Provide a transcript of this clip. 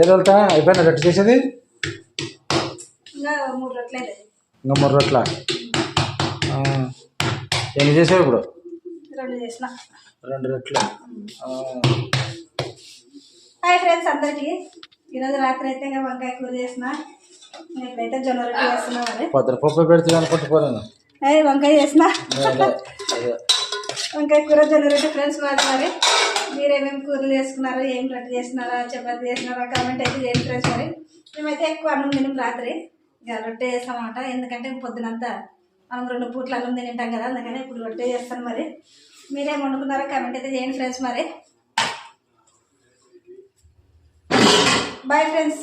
ఏదో వెళ్తా? అయిపోయినా రెట్ చేసేది? ఇంకా మూడు రొట్లేదు ఇంకా మూడు రొట్ల ఎన్ని చేసావు ఇప్పుడు? రెండు చేసిన. రెండు రొట్లు హాయ్ ఫ్రెండ్స్ అందరికీ. ఈరోజు రాత్రి అయితే ఇంకా వంకాయ కూర చేసిన. ఇప్పుడైతే జొన్న రొట్టె చేస్తున్నా మరి పొద్దున పప్పు పెడితే అనుకుంటూ పోలేను. అయ్యి వంకాయ చేసిన. ఇంకా కూర జనరేటర్ ఫ్రెండ్స్ మాది మరి. మీరేమేమి కూరలు చేసుకున్నారు ఏం రొట్టె చేస్తున్నారా చపాతి చేస్తున్నారా కామెంట్ అయితే చేయండి ఫ్రెండ్స్ మరి. మేమైతే ఎక్కువ అన్నం తినం రాత్రి. ఇక రొట్టె చేస్తామన్నమాట. ఎందుకంటే పొద్దునంతా మనం రెండు పూట్లు అన్నం తినింటాం కదా అందుకని ఇప్పుడు రొట్టె చేస్తాను మరి. మీరేం వండుకున్నారో కామెంట్ అయితే చేయండి ఫ్రెండ్స్ మరి. Bye friends